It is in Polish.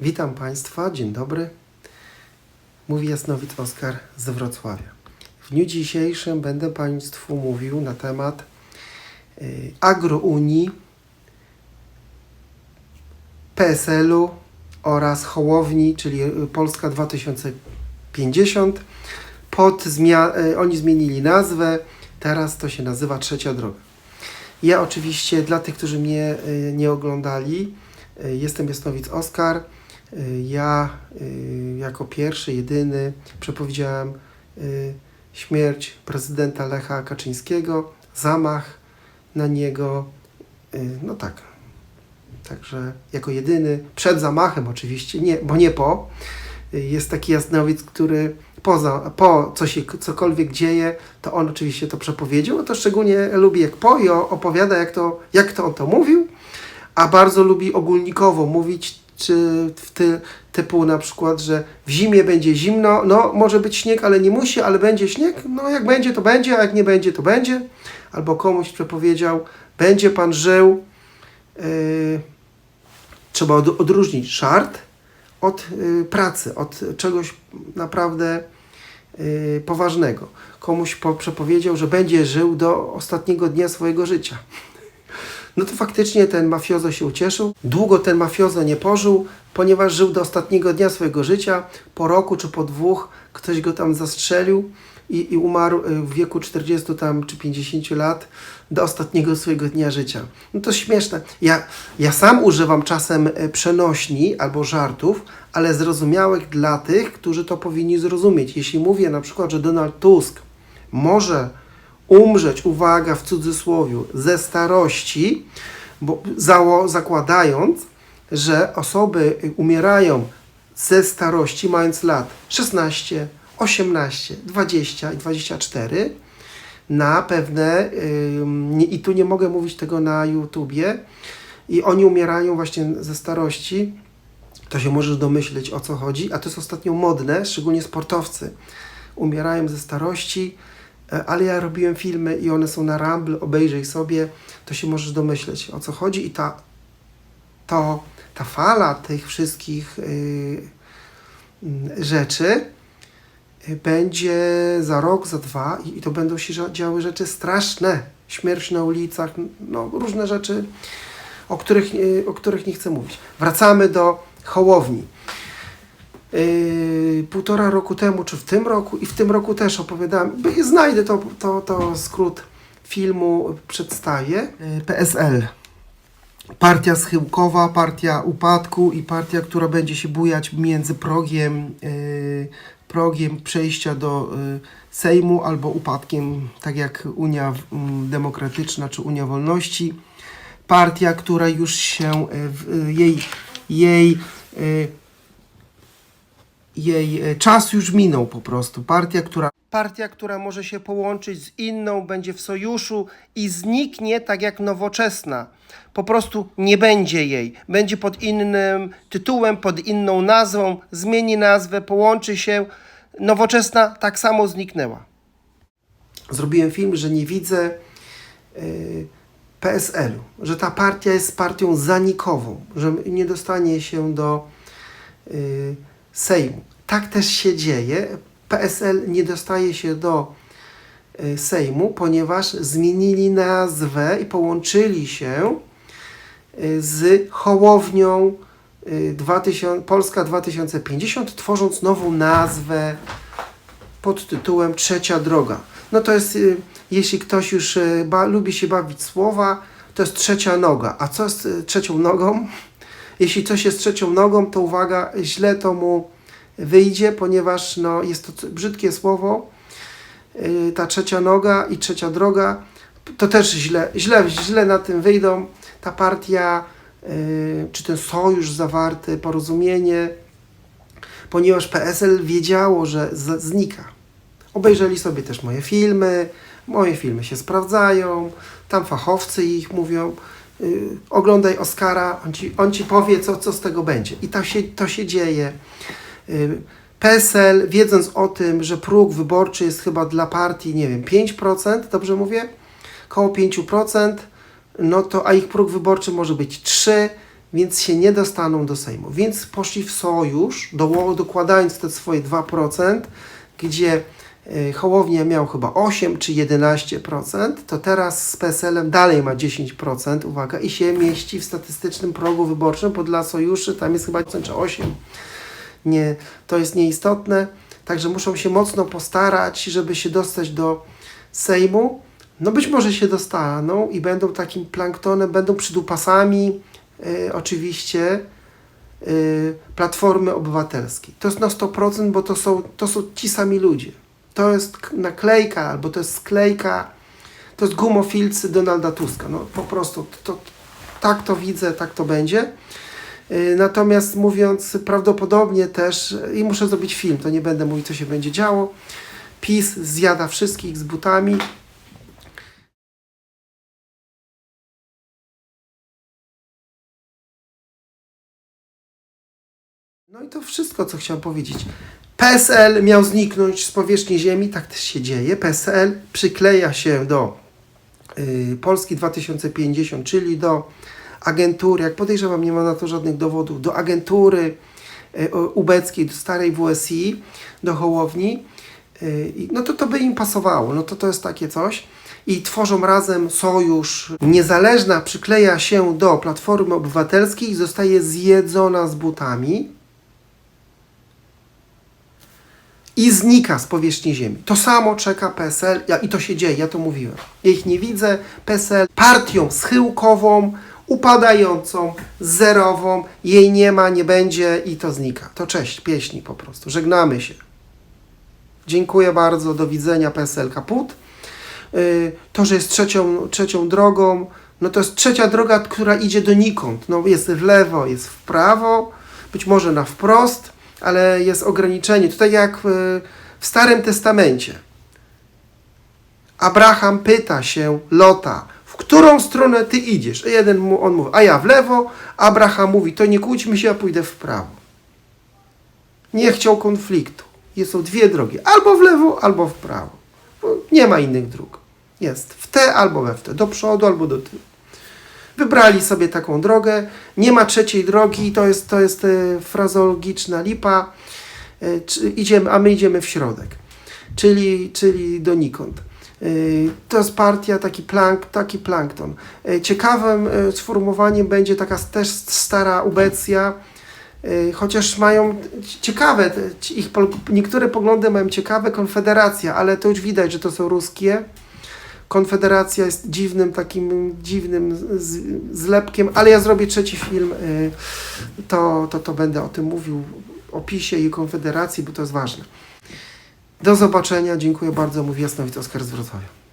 Witam Państwa, dzień dobry. Mówi Jasnowic Oskar z Wrocławia. W dniu dzisiejszym będę Państwu mówił na temat y, agrounii, PSL-u oraz Hołowni, czyli y, Polska 2050. Pod zmia- y, oni zmienili nazwę, teraz to się nazywa Trzecia Droga. Ja oczywiście, dla tych, którzy mnie y, nie oglądali, jestem Jasnowic Oskar. Y, Ja y, jako pierwszy, jedyny przepowiedziałem y, śmierć prezydenta Lecha Kaczyńskiego, zamach na niego. No tak. Także jako jedyny, przed zamachem oczywiście, nie, bo nie po, jest taki jasnowic, który poza, po co się cokolwiek dzieje, to on oczywiście to przepowiedział, to szczególnie lubi jak po i opowiada jak to, jak to on to mówił, a bardzo lubi ogólnikowo mówić, czy w ty, typu na przykład, że w zimie będzie zimno, no może być śnieg, ale nie musi, ale będzie śnieg, no jak będzie to będzie, a jak nie będzie to będzie, albo komuś przepowiedział, będzie pan żył, yy, trzeba od, odróżnić żart od yy, pracy, od czegoś naprawdę yy, poważnego. Komuś po, przepowiedział, że będzie żył do ostatniego dnia swojego życia. No to faktycznie ten mafiozo się ucieszył. Długo ten mafiozo nie pożył, ponieważ żył do ostatniego dnia swojego życia. Po roku czy po dwóch ktoś go tam zastrzelił i, i umarł y, w wieku 40 tam czy 50 lat do ostatniego swojego dnia życia. No to śmieszne. Ja, ja sam używam czasem y, przenośni albo żartów, ale zrozumiałych dla tych, którzy to powinni zrozumieć. Jeśli mówię na przykład, że Donald Tusk może umrzeć, uwaga, w cudzysłowie, ze starości, bo zało, zakładając, że osoby umierają ze starości, mając lat 16, 18, 20 i 24, na pewne, nie, i tu nie mogę mówić tego na YouTubie, i oni umierają właśnie ze starości, to się możesz domyśleć o co chodzi, a to jest ostatnio modne, szczególnie sportowcy. Umierają ze starości, ale ja robiłem filmy i one są na Rumble, obejrzyj sobie, to się możesz domyśleć o co chodzi i ta, to, ta fala tych wszystkich y, y, rzeczy y, będzie za rok, za dwa i, i to będą się działy rzeczy straszne, śmierć na ulicach, no różne rzeczy, o których, y, o których nie chcę mówić. Wracamy do Hołowni. Yy, półtora roku temu, czy w tym roku, i w tym roku też opowiadałem, znajdę to, to, to skrót filmu, przedstawię. Yy, PSL. Partia schyłkowa, partia upadku i partia, która będzie się bujać między progiem, yy, progiem przejścia do yy, Sejmu albo upadkiem, tak jak Unia mm, Demokratyczna czy Unia Wolności. Partia, która już się, yy, yy, jej, jej yy, jej e, czas już minął po prostu. Partia, która partia, która może się połączyć z inną, będzie w sojuszu i zniknie tak jak nowoczesna. Po prostu nie będzie jej. Będzie pod innym tytułem, pod inną nazwą, zmieni nazwę, połączy się. Nowoczesna tak samo zniknęła. Zrobiłem film, że nie widzę y, PSL-u, że ta partia jest partią zanikową, że nie dostanie się do y, Sejmu. Tak też się dzieje. PSL nie dostaje się do y, Sejmu, ponieważ zmienili nazwę i połączyli się y, z Hołownią y, 2000, Polska 2050, tworząc nową nazwę pod tytułem Trzecia Droga. No to jest, jeśli ktoś już ba, lubi się bawić słowa, to jest trzecia noga. A co z trzecią nogą? Jeśli coś jest trzecią nogą, to uwaga, źle to mu wyjdzie, ponieważ no, jest to brzydkie słowo. Yy, ta trzecia noga i trzecia droga to też źle, źle, źle na tym wyjdą. Ta partia, yy, czy ten sojusz zawarty, porozumienie, ponieważ PSL wiedziało, że znika. Obejrzeli sobie też moje filmy, moje filmy się sprawdzają, tam fachowcy ich mówią, oglądaj Oscara, on ci, on ci powie, co, co z tego będzie. I to się, to się dzieje. Yy, PSL, wiedząc o tym, że próg wyborczy jest chyba dla partii, nie wiem, 5%, dobrze mówię? Koło 5%, no to, a ich próg wyborczy może być 3, więc się nie dostaną do Sejmu. Więc poszli w sojusz, do, dokładając te swoje 2%, gdzie y, Hołownia miał chyba 8 czy 11%, to teraz z PSL-em dalej ma 10%, uwaga, i się mieści w statystycznym progu wyborczym, bo dla sojuszy tam jest chyba 10 czy 8. Nie, to jest nieistotne, także muszą się mocno postarać, żeby się dostać do Sejmu. No być może się dostaną i będą takim planktonem, będą przydupasami y, oczywiście y, Platformy Obywatelskiej. To jest na 100%, bo to są, to są ci sami ludzie. To jest naklejka albo to jest sklejka, to jest gumofilcy Donalda Tuska. No po prostu to, to, tak to widzę, tak to będzie. Y, Natomiast mówiąc prawdopodobnie też, i muszę zrobić film, to nie będę mówić, co się będzie działo. PiS zjada wszystkich z butami. No i to wszystko, co chciałem powiedzieć. PSL miał zniknąć z powierzchni ziemi, tak też się dzieje. PSL przykleja się do y, Polski 2050, czyli do agentury, jak podejrzewam, nie ma na to żadnych dowodów, do agentury y, ubeckiej, do starej WSI, do Hołowni, y, no to to by im pasowało, no to to jest takie coś. I tworzą razem sojusz. Niezależna przykleja się do Platformy Obywatelskiej i zostaje zjedzona z butami i znika z powierzchni ziemi. To samo czeka PSL ja, i to się dzieje, ja to mówiłem. Ja ich nie widzę. PSL partią schyłkową, upadającą, zerową, jej nie ma, nie będzie i to znika. To cześć, pieśni po prostu. Żegnamy się. Dziękuję bardzo, do widzenia PSL kaput. Yy, To, że jest trzecią, trzecią drogą, no to jest trzecia droga, która idzie donikąd. No jest w lewo, jest w prawo, być może na wprost, ale jest ograniczenie. Tutaj jak w, w Starym Testamencie. Abraham pyta się Lota, w którą stronę ty idziesz? A jeden mu, on mówi, a ja w lewo. Abraham mówi, to nie kłóćmy się, ja pójdę w prawo. Nie chciał konfliktu. Jest są dwie drogi, albo w lewo, albo w prawo. Bo Nie ma innych dróg. Jest w te albo we w te, do przodu albo do tyłu. Wybrali sobie taką drogę, nie ma trzeciej drogi, to jest, to jest e, frazologiczna lipa, e, idziemy, a my idziemy w środek, czyli, czyli donikąd. E, To jest partia, taki, plank, taki plankton. Ciekawym sformułowaniem będzie taka też stara ubecja, chociaż mają ciekawe, ich, niektóre poglądy mają ciekawe, konfederacja, ale to już widać, że to są ruskie. Konfederacja jest dziwnym, takim dziwnym z, zlepkiem, ale ja zrobię trzeci film, y, to, to, to będę o tym mówił, o PiSie i Konfederacji, bo to jest ważne. Do zobaczenia, dziękuję bardzo, mówi Jasnowic Oskar z Wrocławia.